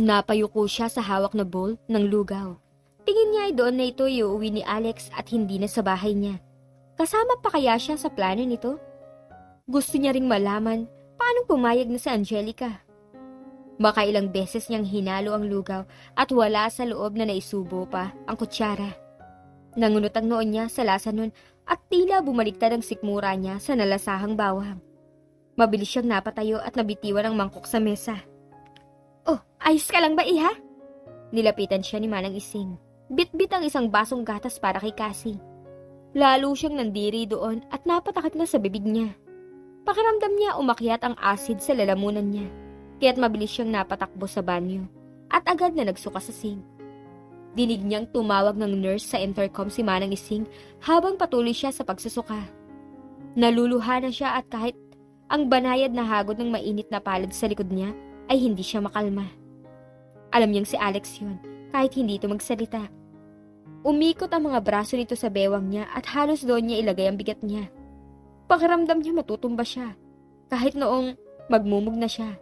Napayuko siya sa hawak na bowl ng lugaw. Tingin niya ay doon na ito iuwi ni Alex at hindi na sa bahay niya. Kasama pa kaya siya sa plano nito? Gusto niya ring malaman paano pumayag na si Angelica. Baka ilang beses niyang hinalo ang lugaw at wala sa loob na naisubo pa ang kutsara. Nangunot ang noon niya sa lasa nun at tila bumaliktad ang sikmura niya sa nalasahang bawang. Mabilis siyang napatayo at nabitiwan ang mangkok sa mesa. Oh, ayos ka lang ba, iha? Nilapitan siya ni Manang Ising. Bit-bit ang isang basong gatas para kay Cassie. Lalo siyang nandiri doon at napatakot na sa bibig niya. Pakiramdam niya umakyat ang acid sa lalamunan niya, kaya't mabilis siyang napatakbo sa banyo at agad na nagsuka sa sink. Dinig niyang tumawag ng nurse sa intercom si Manang Ising habang patuloy siya sa pagsusuka. Naluluha na siya at kahit ang banayad na hagod ng mainit na palad sa likod niya ay hindi siya makalma. Alam niyang si Alex yun, kahit hindi ito magsalita. Umikot ang mga braso nito sa bewang niya at halos doon niya ilagay ang bigat niya. Pakiramdam niya matutumba siya, kahit noong magmumug na siya.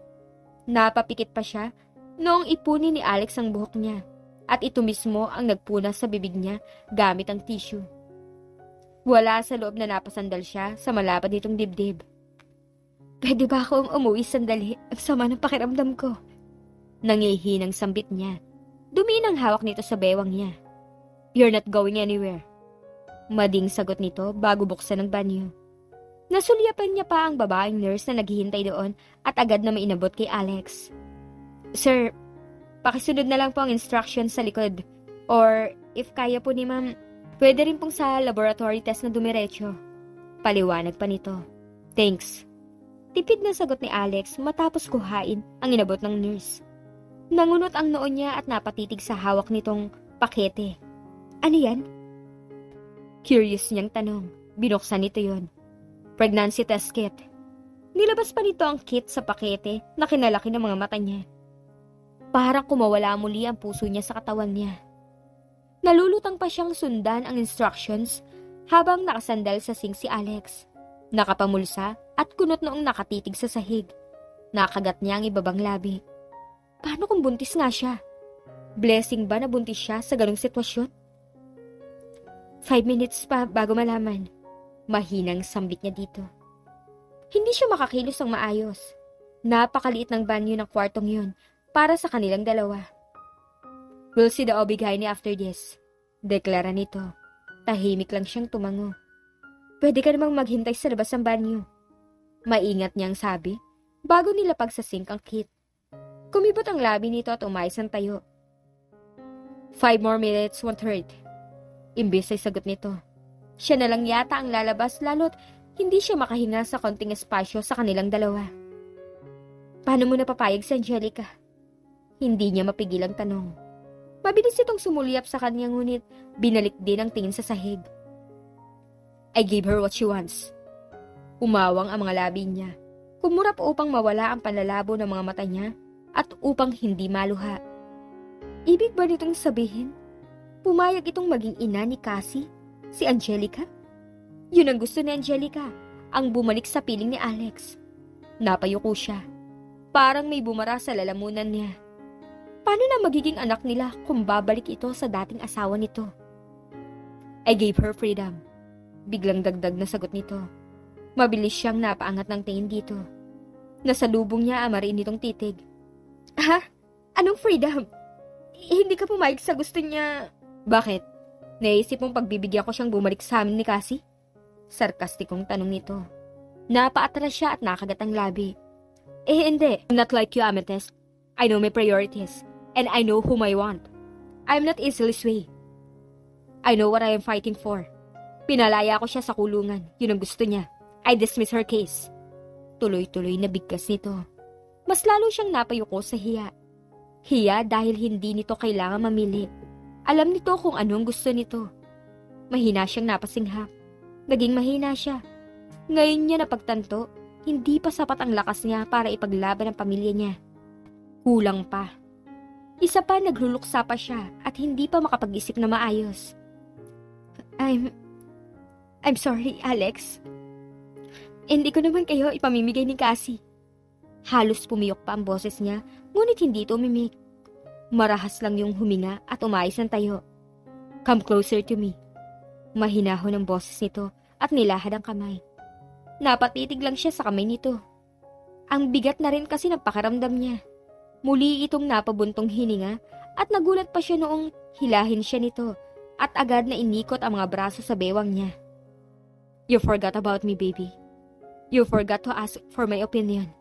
Napapikit pa siya noong ipunin ni Alex ang buhok niya at ito mismo ang nagpuna sa bibig niya gamit ang tissue. Wala sa loob na napasandal siya sa malapad nitong dibdib. Pwede ba akong umuwi sandali? Ang sama ng pakiramdam ko. Nangihi ng sambit niya. Dumi ang hawak nito sa bewang niya. You're not going anywhere. Mading sagot nito bago buksan ng banyo. Nasulyapan niya pa ang babaeng nurse na naghihintay doon at agad na mainabot kay Alex. Sir, pakisunod na lang po ang instructions sa likod. Or, if kaya po ni ma'am, pwede rin pong sa laboratory test na dumiretso. Paliwanag pa nito. Thanks. Tipid na sagot ni Alex matapos kuhain ang inabot ng nurse. Nangunot ang noon niya at napatitig sa hawak nitong pakete. Ano yan? Curious niyang tanong. Binuksan nito yon. Pregnancy test kit. Nilabas pa nito ang kit sa pakete na kinalaki ng mga mata niya. Parang kumawala muli ang puso niya sa katawan niya. Nalulutang pa siyang sundan ang instructions habang nakasandal sa sink si Alex. Nakapamulsa at kunot noong nakatitig sa sahig. Nakagat niya ang ibabang labi. Paano kung buntis nga siya? Blessing ba na buntis siya sa ganong sitwasyon? Five minutes pa bago malaman. Mahinang sambit niya dito. Hindi siya makakilos ng maayos. Napakaliit ng banyo ng kwartong yun para sa kanilang dalawa. We'll see the Obigayni after this. Deklara nito. Tahimik lang siyang tumango. Pwede ka namang maghintay sa labas ng banyo. Maingat niyang sabi, bago nilapag sa sink ang kit. Kumibot ang labi nito at umayos ang tayo. Five more minutes won't hurt. Imbis ay sagot nito. Siya na lang yata ang lalabas lalo't hindi siya makahinga sa konting espasyo sa kanilang dalawa. Paano mo napapayag si Angelica? Hindi niya mapigil ang tanong. Mabilis itong sumulyap sa kanya ngunit binalik din ang tingin sa sahig. I gave her what she wants. Umawang ang mga labi niya. Kumurap upang mawala ang panlalabo ng mga mata niya at upang hindi maluha. Ibig ba nitong sabihin? Pumayag itong maging ina ni Cassie? Si Angelica? Yun ang gusto ni Angelica, ang bumalik sa piling ni Alex. Napayuko siya. Parang may bumara sa lalamunan niya. Paano na magiging anak nila kung babalik ito sa dating asawa nito? I gave her freedom. Biglang dagdag na sagot nito. Mabilis siyang napaangat ng tingin dito. Nasalubong niya ang mariin nitong titig. Ha? Anong freedom? Hindi ka pumayag sa gusto niya... Bakit? Naisip mong pagbibigyan ko siyang bumalik sa amin ni Cassie? Sarkastikong tanong nito. Napaatras siya at nakagat ang labi. Eh hindi. I'm not like you, Amethyst. I know my priorities. And I know whom I want. I'm not easily swayed. I know what I am fighting for. Pinalaya ko siya sa kulungan. Yun ang gusto niya. I dismiss her case. Tuloy-tuloy na bigkas nito. Mas lalo siyang napayuko sa hiya. Hiya dahil hindi nito kailangan mamili. Alam nito kung ano ang gusto nito. Mahina siyang napasinghap. Naging mahina siya. Ngayon niya napagtanto, hindi pa sapat ang lakas niya para ipaglaban ang pamilya niya. Kulang pa. Isa pa nagluluksa pa siya at hindi pa makapag-isip na maayos. I'm... I'm sorry, Alex. Hindi ko naman kayo ipamimigay ni Cassie. Halos pumiyok pa ang boses niya, ngunit hindi ito umimik. Marahas lang yung huminga at umayos ng tayo. Come closer to me. Mahinahon ang boses nito at nilahad ang kamay. Napatitig lang siya sa kamay nito. Ang bigat na rin kasi ng pakaramdam niya. Muli itong napabuntong hininga at nagulat pa siya noong hilahin siya nito at agad na inikot ang mga braso sa bewang niya. You forgot about me, baby. You forgot to ask for my opinion.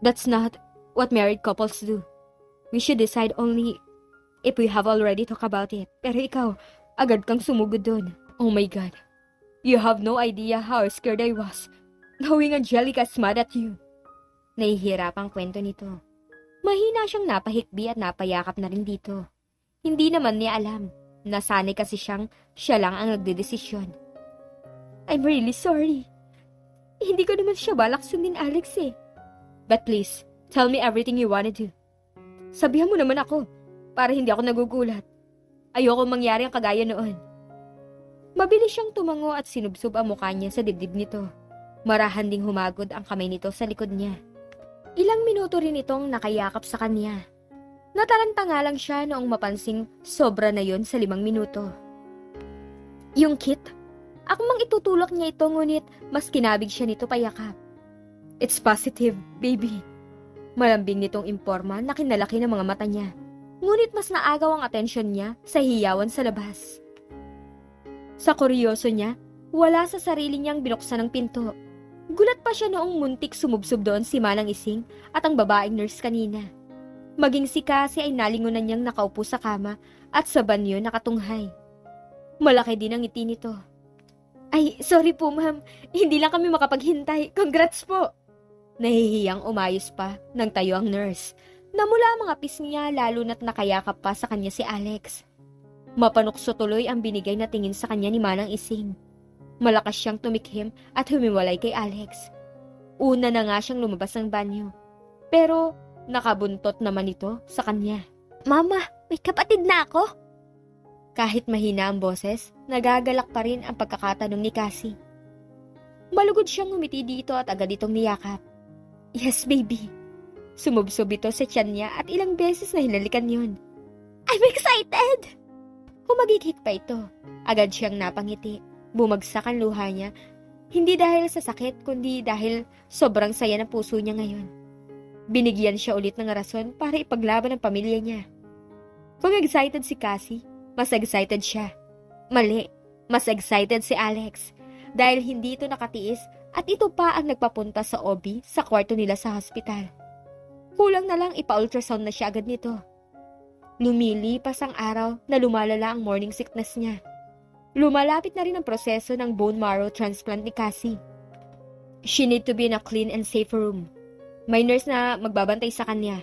That's not what married couples do. We should decide only if we have already talked about it. Pero ikaw, agad kang sumugod doon. Oh my God. You have no idea how scared I was knowing Angelica's mad at you. Nahihirapang kwento nito. Mahina siyang napahikbi at napayakap na rin dito. Hindi naman niya alam. Nasanay kasi siyang siya lang ang nagdedesisyon. I'm really sorry. Hindi ko naman siya balak sundin Alex eh. But please, tell me everything you wanna do. Sabihan mo naman ako, para hindi ako nagugulat. Ayoko mangyari ang kagaya noon. Mabilis siyang tumango at sinubsob ang mukha niya sa dibdib nito. Marahan ding humagod ang kamay nito sa likod niya. Ilang minuto rin itong nakayakap sa kanya. Nataranta nga lang siya noong mapansing sobra na yon sa limang minuto. Yung kit? Akmang itutulak niya ito ngunit mas kinabig siya nito payakap. It's positive, baby. Malambing nitong imporma na kinalaki ng mga mata niya. Ngunit mas naagaw ang atensyon niya sa hiyawan sa labas. Sa kuryoso niya, wala sa sarili niyang binuksan ng pinto. Gulat pa siya noong muntik sumubsob doon si Manang Ising at ang babaeng nurse kanina. Maging si Cassie ay nalingunan niyang nakaupo sa kama at sa banyo nakatunghay. Malaki din ang ngiti nito. Ay, sorry po ma'am. Hindi lang kami makapaghintay. Congrats po! Nahihiyang umayos pa nang tayo ang nurse. Namula ang mga pisngi niya lalo na't nakayakap pa sa kanya si Alex. Mapanukso tuloy ang binigay na tingin sa kanya ni Manang Ising. Malakas siyang tumikhim at humiwalay kay Alex. Una na nga siyang lumabas ng banyo. Pero nakabuntot naman ito sa kanya. Mama, may kapatid na ako? Kahit mahina ang boses, nagagalak pa rin ang pagkakatanong ni Cassie. Malugod siyang ngumiti dito at agad itong niyakap. Yes, baby. Sumubsob ito sa tiyan niya at ilang beses na hinalikan yun. I'm excited! Humagikik pa ito. Agad siyang napangiti. Bumagsak ang luha niya. Hindi dahil sa sakit, kundi dahil sobrang saya ng puso niya ngayon. Binigyan siya ulit ng rason para ipaglaban ang pamilya niya. Kung excited si Cassie, mas excited siya. Mali, mas excited si Alex. Dahil hindi ito nakatiis at ito pa ang nagpapunta sa OB sa kwarto nila sa hospital. Kulang na lang ipa-ultrasound na siya agad nito. Lumilipas ang araw na lumalala ang morning sickness niya. Lumalapit na rin ang proseso ng bone marrow transplant ni Cassie. She need to be in a clean and safe room. May nurse na magbabantay sa kanya.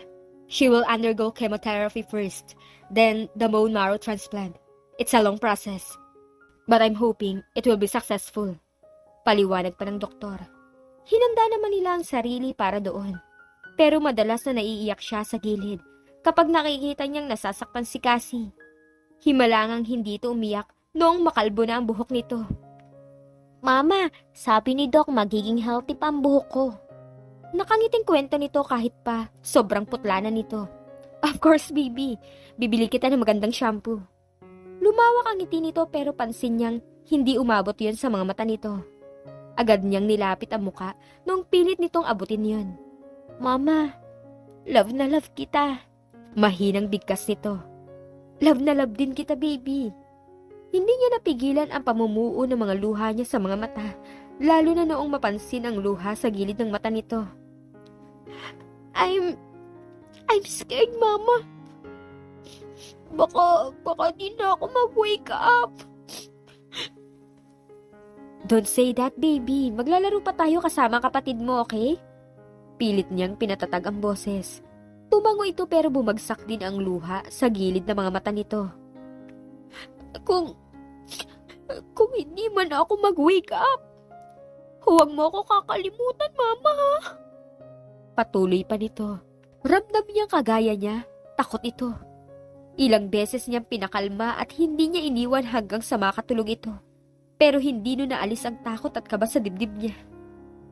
She will undergo chemotherapy first, then the bone marrow transplant. It's a long process. But I'm hoping it will be successful. Paliwanag pa ng doktor. Hinanda naman nila ang sarili para doon. Pero madalas na naiiyak siya sa gilid kapag nakikita niyang nasasaktan si Cassie. Himalangang hindi ito umiyak noong makalbo na ang buhok nito. Mama, sabi ni Doc magiging healthy pa ang buhok ko. Nakangiting kwento nito kahit pa sobrang putla na nito. Of course, baby. Bibili kita ng magandang shampoo. Lumawak ang ngiti nito pero pansin niyang hindi umabot yon sa mga mata nito. Agad niyang nilapit ang muka nung pilit nitong abutin yon. Mama, love na love kita. Mahinang bigkas nito. Love na love din kita, baby. Hindi niya napigilan ang pamumuo ng mga luha niya sa mga mata, lalo na noong mapansin ang luha sa gilid ng mata nito. I'm... I'm scared, Mama. Baka, baka di na ako mag-wake up. Don't say that, baby. Maglalaro pa tayo kasama kapatid mo, okay? Pilit niyang pinatatag ang boses. Tumango ito pero bumagsak din ang luha sa gilid ng mga mata nito. Kung... Kung hindi man ako mag-wake up, huwag mo ako kakalimutan, Mama? Patuloy pa nito. Ramdam niya kagaya niya, takot ito. Ilang beses niyang pinakalma at hindi niya iniwan hanggang sa makatulog ito. Pero hindi no naalis ang takot at kaba sa dibdib niya.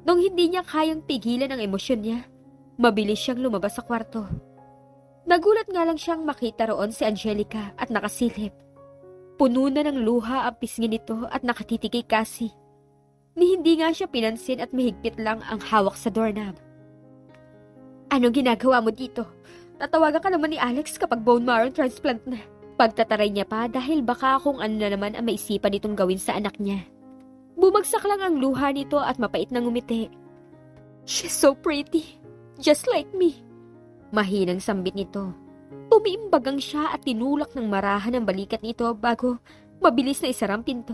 Nung hindi niya kayang pigilan ang emosyon niya, mabilis siyang lumabas sa kwarto. Nagulat nga lang siyang makita roon si Angelica at nakasilip. Puno na ng luha ang pisngi nito at nakatiti kay Cassie. Ni hindi nga siya pinansin at mahigpit lang ang hawak sa doorknob. Anong ginagawa mo dito? Tatawagan ka naman ni Alex kapag bone marrow transplant na. Pagtataray niya pa dahil baka kung ano na naman ang maisipan nitong gawin sa anak niya. Bumagsak lang ang luha nito at mapait na ngumiti. She's so pretty. Just like me. Mahinang sambit nito. Umiimbagang siya at tinulak ng marahan ang balikat nito bago mabilis na isarang pinto.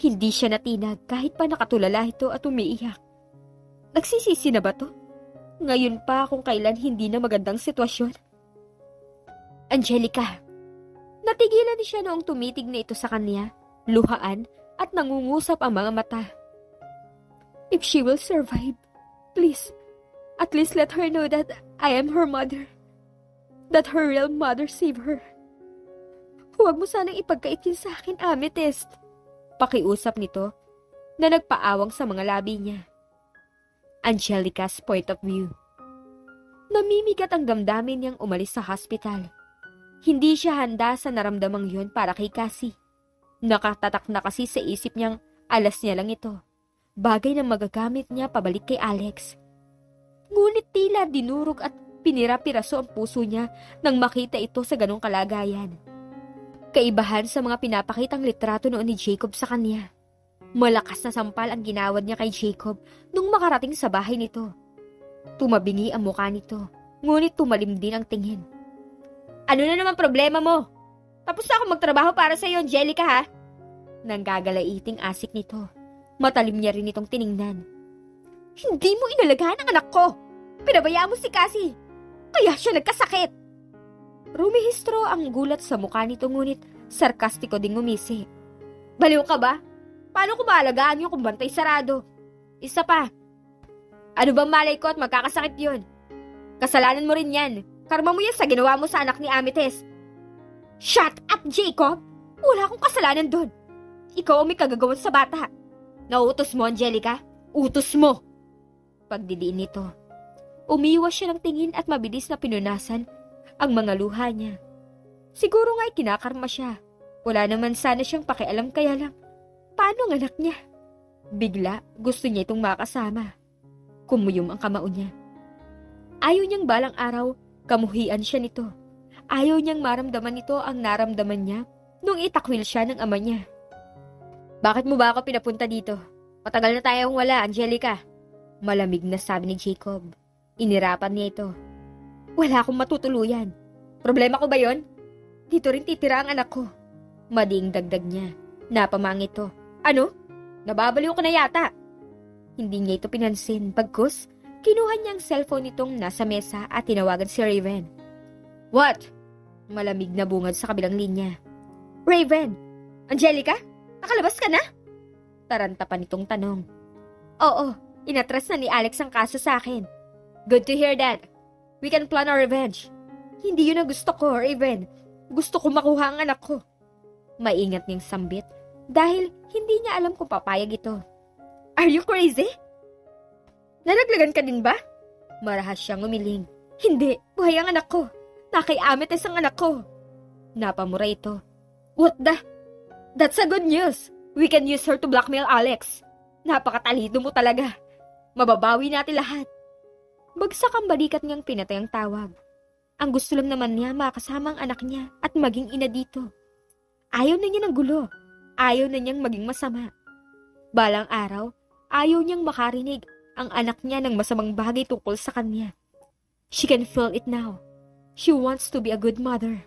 Hindi siya natinag kahit pa nakatulala ito at umiiyak. Nagsisisi na ba to? Ngayon pa kung kailan hindi na magandang sitwasyon. Angelica. Natigilan siya noong tumitig na ito sa kanya, luhaan at nangungusap ang mga mata. If she will survive, please, at least let her know that I am her mother. That her real mother saved her. Huwag mo sanang ipagkait yun sa akin, Amethyst. Pakiusap nito na nagpaawang sa mga labi niya. Angelica's point of view. Namimigat ang damdamin niyang umalis sa hospital. Hindi siya handa sa naramdamang yun para kay Cassie. Nakatatak na kasi sa isip niyang alas niya lang ito. Bagay na magagamit niya pabalik kay Alex. Ngunit tila dinurog at pinira-piraso ang puso niya nang makita ito sa ganong kalagayan. Kaibahan sa mga pinapakitang litrato noon ni Jacob sa kanya. Malakas na sampal ang ginawad niya kay Jacob nung makarating sa bahay nito. Tumabingi ang mukha nito, ngunit tumalim din ang tingin. Ano na naman problema mo? Tapos na ako magtrabaho para sa iyo, Angelica, ha? Nang gagalaiting asik nito. Matalim niya rin itong tiningnan. Hindi mo inalagaan ang anak ko! Pinabayaan mo si Cassie! Kaya siya nagkasakit! Rumihistro ang gulat sa mukha nito ngunit sarkastiko ding umisi. Baliw ka ba? Paano ko maalagaan yung kung bantay sarado? Isa pa. Ano bang malay ko at magkakasakit yun? Kasalanan mo rin yan. Karma mo yan sa ginawa mo sa anak ni Amethyst. Shut up, Jacob! Wala akong kasalanan doon. Ikaw ang may kagagawan sa bata. Nauutos mo, Angelica? Utos mo! Pagdidiin nito. Umiwas siya ng tingin at mabilis na pinunasan ang mga luha niya. Siguro nga'y kinakarma siya. Wala naman sana siyang pakialam kaya lang. Paano ang anak niya? Bigla, gusto niya itong makasama. Kumuyom ang kamao niya. Ayaw niyang balang araw, kamuhian siya nito. Ayaw niyang maramdaman nito ang naramdaman niya nung itakwil siya ng ama niya. Bakit mo ba ako pinapunta dito? Matagal na tayong wala, Angelica. Malamig na sabi ni Jacob. Inirapan niya ito. Wala akong matutuluyan. Problema ko ba yon? Dito rin titira ang anak ko. Mading dagdag niya. Napamang ito. Ano? Nababaliw ko na yata. Hindi niya ito pinansin. Bagkus, kinuha niya ang cellphone nitong nasa mesa at tinawagan si Raven. What? Malamig na bungad sa kabilang linya. Raven! Angelica? Nakalabas ka na? Taranta pa nitong tanong. Oo, inatras na ni Alex ang kaso sa akin. Good to hear that. We can plan our revenge. Hindi yun ang gusto ko, Raven. Gusto ko makuha ang anak ko. Maingat niyang sambit dahil hindi niya alam kung papayag ito. Are you crazy? Nalaglagan ka din ba? Marahas siyang umiling. Hindi, buhay ang anak ko. Nakay-ametes ang anak ko. Napamura ito. What the? That's a good news. We can use her to blackmail Alex. Napakatalino mo talaga. Mababawi natin lahat. Bagsak ang balikat niyang pinatay ang tawag. Ang gusto lang naman niya makasama ang anak niya at maging ina dito. Ayaw na niya ng gulo. Ayaw na niyang maging masama. Balang araw, ayaw niyang makarinig ang anak niya ng masamang bagay tungkol sa kanya. She can feel it now. She wants to be a good mother.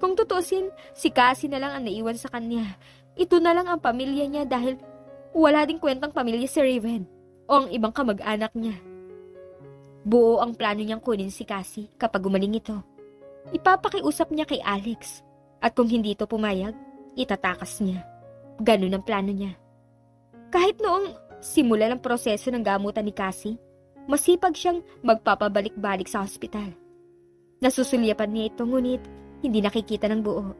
Kung tutusin, si Cassie na lang ang naiwan sa kanya. Ito na lang ang pamilya niya dahil wala ding kwentang pamilya si Raven o ang ibang kamag-anak niya. Buo ang plano niyang kunin si Cassie kapag gumaling ito. Ipapakiusap niya kay Alex at kung hindi ito pumayag, itatakas niya. Ganun ang plano niya. Kahit noong simula ng proseso ng gamutan ni Cassie, masipag siyang magpapabalik-balik sa hospital. Nasusulyapan niya ito ngunit hindi nakikita ng buo.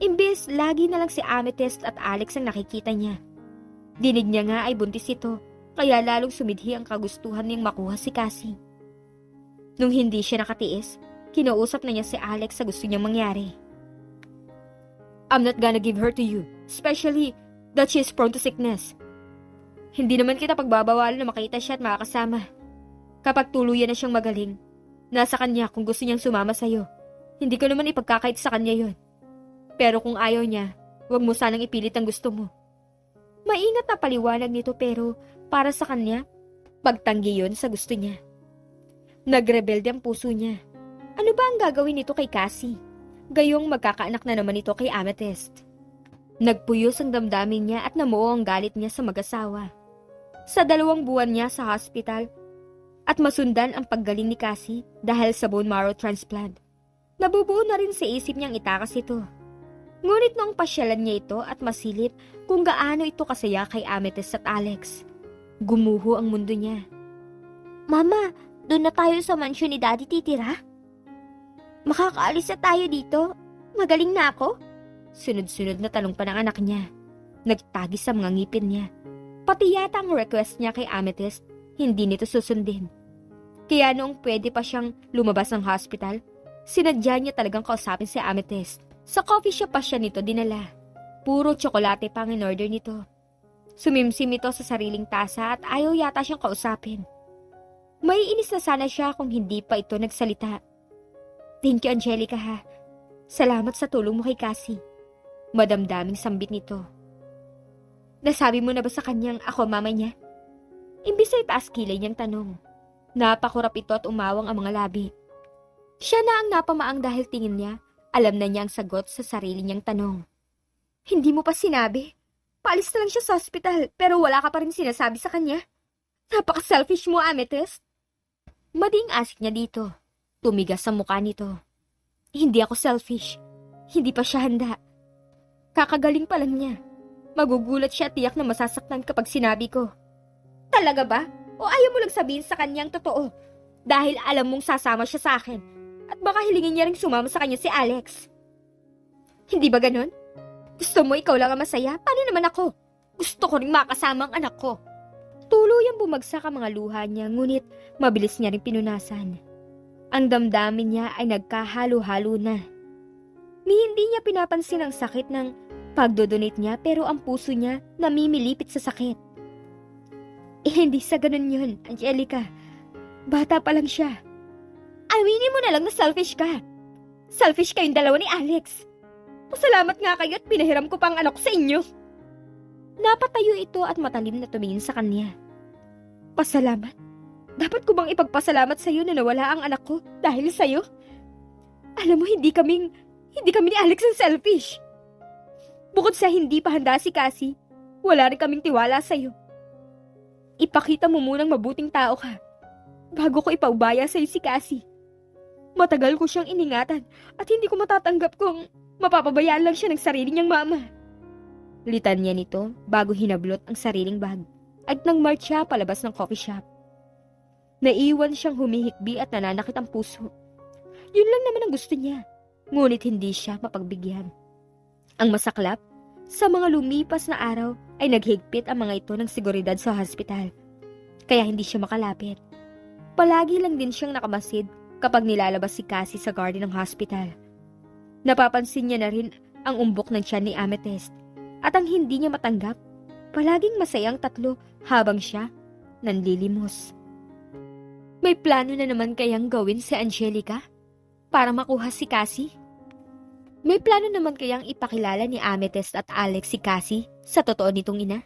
Imbes, lagi na lang si Amethyst at Alex ang nakikita niya. Dinig niya nga ay buntis ito, kaya lalong sumidhi ang kagustuhan niyang makuha si Cassie. Nung hindi siya nakatiis, Kinausap na niya si Alex sa gusto niyang mangyari. I'm not gonna give her to you, especially that she is prone to sickness. Hindi naman kita pagbabawalan na makita siya at makakasama. Kapag tuluyan na siyang magaling, nasa kanya kung gusto niyang sumama sa'yo. Hindi ko naman ipagkakait sa kanya yon. Pero kung ayaw niya, huwag mo sanang ipilit ang gusto mo. Maingat na paliwanag nito pero para sa kanya, pagtanggi yon sa gusto niya. Nagrebelde ang puso niya. Ano ba ang gagawin nito kay Cassie? Gayong magkakaanak na naman ito kay Amethyst. Nagpuyos ang damdamin niya at namuo ang galit niya sa mag-asawa. Sa dalawang buwan niya sa hospital at masundan ang paggaling ni Cassie dahil sa bone marrow transplant. Nabubuo na rin sa isip niyang itakas ito. Ngunit noong pasyalan niya ito at masilip kung gaano ito kasaya kay Amethyst at Alex. Gumuho ang mundo niya. Mama, doon na tayo sa mansyon ni Daddy titira? Makakaalis na tayo dito? Magaling na ako? Sunod-sunod na tanong pa ng anak niya. Nagtagi sa mga ngipin niya. Pati yata ang request niya kay Amethyst, hindi nito susundin. Kaya noong pwede pa siyang lumabas ng hospital, sinadya niya talagang kausapin si Amethyst. Sa coffee shop pa siya nito dinala. Puro tsokolate pang in-order nito. Sumimsim ito sa sariling tasa at ayaw yata siyang kausapin. May inis na sana siya kung hindi pa ito nagsalita. Thank you, Angelica ha. Salamat sa tulong mo kay Cassie. Madamdaming sambit nito. Nasabi mo na ba sa kanyang ako mama niya? Imbis ay taas kilay niyang tanong. Napakurap ito at umawang ang mga labi. Siya na ang napamaang dahil tingin niya, alam na niya ang sagot sa sarili niyang tanong. Hindi mo pa sinabi? Paalis na lang siya sa hospital, pero wala ka pa rin sinasabi sa kanya. Napaka-selfish mo, Amethyst. Mading asik niya dito. Tumigas sa mukha nito. Hindi ako selfish. Hindi pa siya handa. Kakagaling pa lang niya. Magugulat siya tiyak na masasaktan kapag sinabi ko. Talaga ba? O ayaw mo lang sabihin sa kanyang totoo? Dahil alam mong sasama siya sa akin. At baka hilingin niya rin sumama sa kanya si Alex. Hindi ba ganon? Gusto mo ikaw lang ang masaya? Paano naman ako? Gusto ko rin makasama ang anak ko. Tuluyang bumagsak ang mga luha niya ngunit mabilis niya rin pinunasan. Ang damdamin niya ay nagkahalo-halo na. Ni hindi niya pinapansin ang sakit ng pagdodonate niya pero ang puso niya namimilipit sa sakit. Eh, hindi sa ganun yun, Angelica. Bata pa lang siya. Aminin mo na lang na selfish ka. Selfish kayong dalawa ni Alex. Pasalamat nga kayo at pinahiram ko pang anak sa inyo. Napatayo ito at matalim na tumingin sa kanya. Pasalamat? Dapat ko bang ipagpasalamat sa iyo na nawala ang anak ko dahil sa iyo? Alam mo, hindi kaming, hindi kami ni Alex ang selfish. Bukod sa hindi pa handa si Cassie, wala rin kaming tiwala sa iyo. Ipakita mo munang mabuting tao ka bago ko ipaubaya sa iyo si Cassie. Matagal ko siyang iningatan at hindi ko matatanggap kung mapapabayaan lang siya ng sarili niyang mama. Litan niya nito bago hinablot ang sariling bag at nang march siya palabas ng coffee shop. Naiwan siyang humihikbi at nananakit ang puso. Yun lang naman ang gusto niya, ngunit hindi siya mapagbigyan. Ang masaklap, sa mga lumipas na araw ay naghigpit ang mga ito ng seguridad sa hospital. Kaya hindi siya makalapit. Palagi lang din siyang nakamasid kapag nilalabas si Cassie sa garden ng hospital. Napapansin niya na rin ang umbok ng tiyan ni Amethyst at ang hindi niya matanggap, palaging masayang tatlo habang siya nanlilimos. May plano na naman kayang gawin si Angelica para makuha si Cassie? May plano naman kayang ipakilala ni Amethyst at Alex si Cassie sa totoo nitong ina?